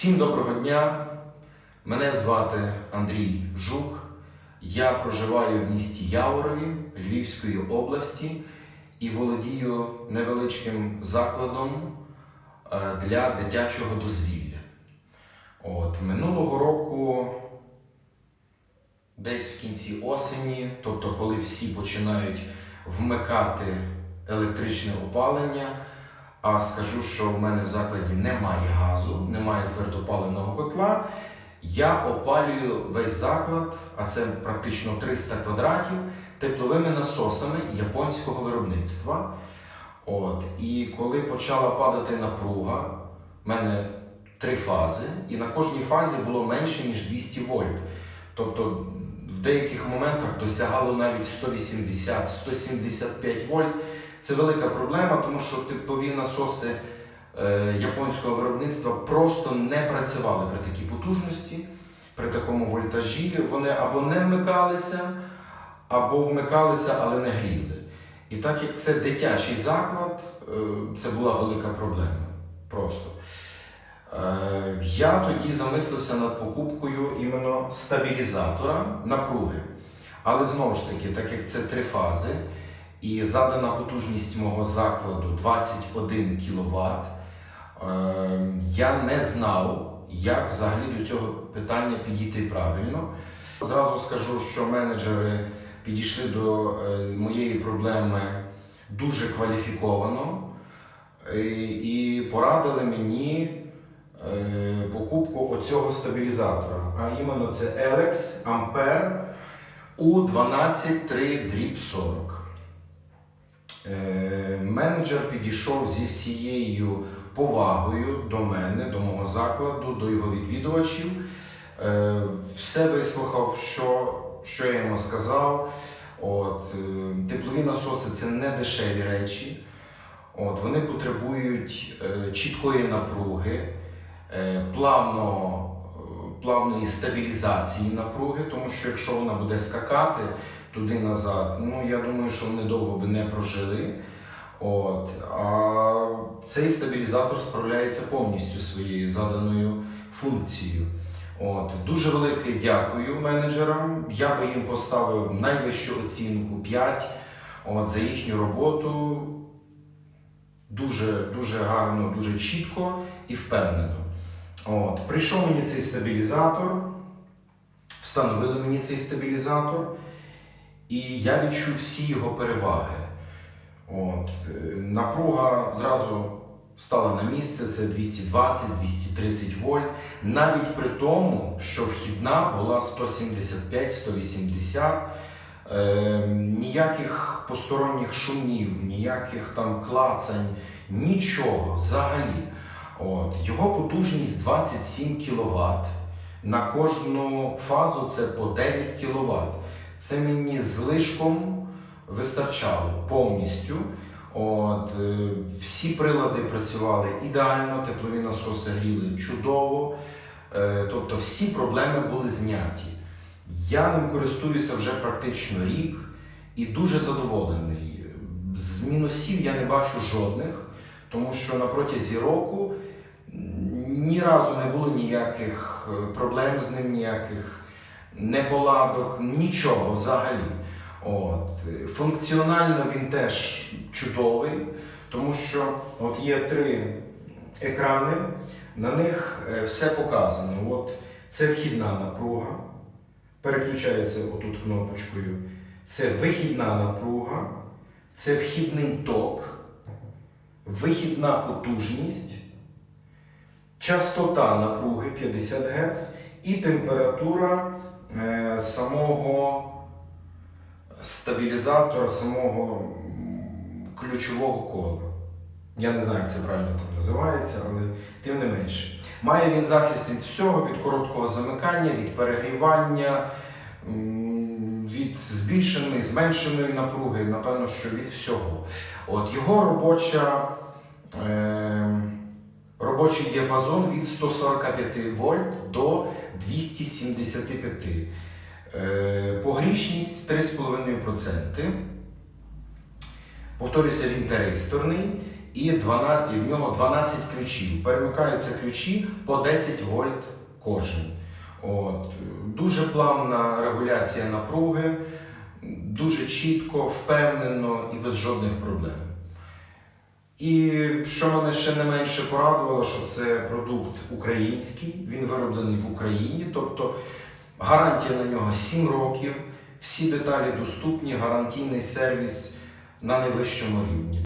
Всім доброго дня. Мене звати Андрій Жук. Я проживаю в місті Яворові Львівської області і володію невеличким закладом е, для дитячого дозвілля. От, минулого року, десь в кінці осені, тобто коли всі починають вмикати електричне опалення, а скажу, що в мене в закладі немає газу, немає твердопаливного котла. Я опалюю весь заклад, а це практично 300 квадратів, тепловими насосами японського виробництва. От. І коли почала падати напруга, в мене три фази, і на кожній фазі було менше, ніж 200 вольт. Тобто в деяких моментах досягало навіть 180-175 вольт. Це велика проблема, тому що теплові насоси е, японського виробництва просто не працювали при такій потужності, при такому вольтажі. Вони або не вмикалися, або вмикалися, але не гріли. І так як це дитячий заклад, е, це була велика проблема. Просто. Е, Я тоді замислився над покупкою іменно стабілізатора напруги. Але знову ж таки, так як це три фази, і задана потужність мого закладу 21 кВт, я не знав, як взагалі до цього питання підійти правильно. Зразу скажу, що менеджери підійшли до е, моєї проблеми дуже кваліфіковано е, і порадили мені е, покупку оцього стабілізатора. А іменно це Alex Ampere U123 дріб 40. Е, Менеджер підійшов зі всією повагою до мене, до мого закладу, до його відвідувачів. Е, Все вислухав, що, що я йому сказав. От, е, теплові насоси це не дешеві речі. От, вони потребують чіткої напруги, плавно, плавної стабілізації напруги, тому що якщо вона буде скакати туди-назад, ну я думаю, що вони довго би не прожили. От, а цей стабілізатор справляється повністю своєю заданою функцією. От, дуже велике дякую менеджерам. Я би їм поставив найвищу оцінку 5 от, за їхню роботу. Дуже, дуже гарно, дуже чітко і впевнено. От, прийшов мені цей стабілізатор, встановили мені цей стабілізатор, і я відчув всі його переваги. От, е, напруга зразу стала на місце, це 220-230 вольт, навіть при тому, що вхідна була 175-180, е, ніяких посторонніх шумів, ніяких там клацань, нічого взагалі. От, його потужність 27 кВт. На кожну фазу це по 9 кВт. Це мені злишком вистачало повністю. От, е, всі прилади працювали ідеально, теплові насоси гріли чудово. Е, тобто всі проблеми були зняті. Я ним користуюся вже практично рік і дуже задоволений. З мінусів я не бачу жодних, тому що на протязі року ні разу не було ніяких е, проблем з ним, ніяких неполадок, нічого взагалі. От. Функціонально він теж чудовий, тому що от є три екрани, на них е, все показано. От це вхідна напруга, переключається отут кнопочкою. Це вихідна напруга, це вхідний ток, вихідна потужність, частота напруги 50 Гц і температура самого стабілізатора, самого ключового кола. Я не знаю, як це правильно там називається, але тим не менше. Має він захист від всього, від короткого замикання, від перегрівання, від збільшеної, зменшеної напруги, напевно, що від всього. От його робоча, е, робочий діапазон від 145 вольт до 275. Е, Погрішність 3,5%. Повторюся, він тристорний і, 12, і в нього 12 ключів. Перемикаються ключі по 10 вольт кожен. От. Дуже плавна регуляція напруги, дуже чітко, впевнено і без жодних проблем. І що мене ще не менше порадувало, що це продукт український, він вироблений в Україні, тобто гарантія на нього 7 років, всі деталі доступні, гарантійний сервіс на найвищому рівні.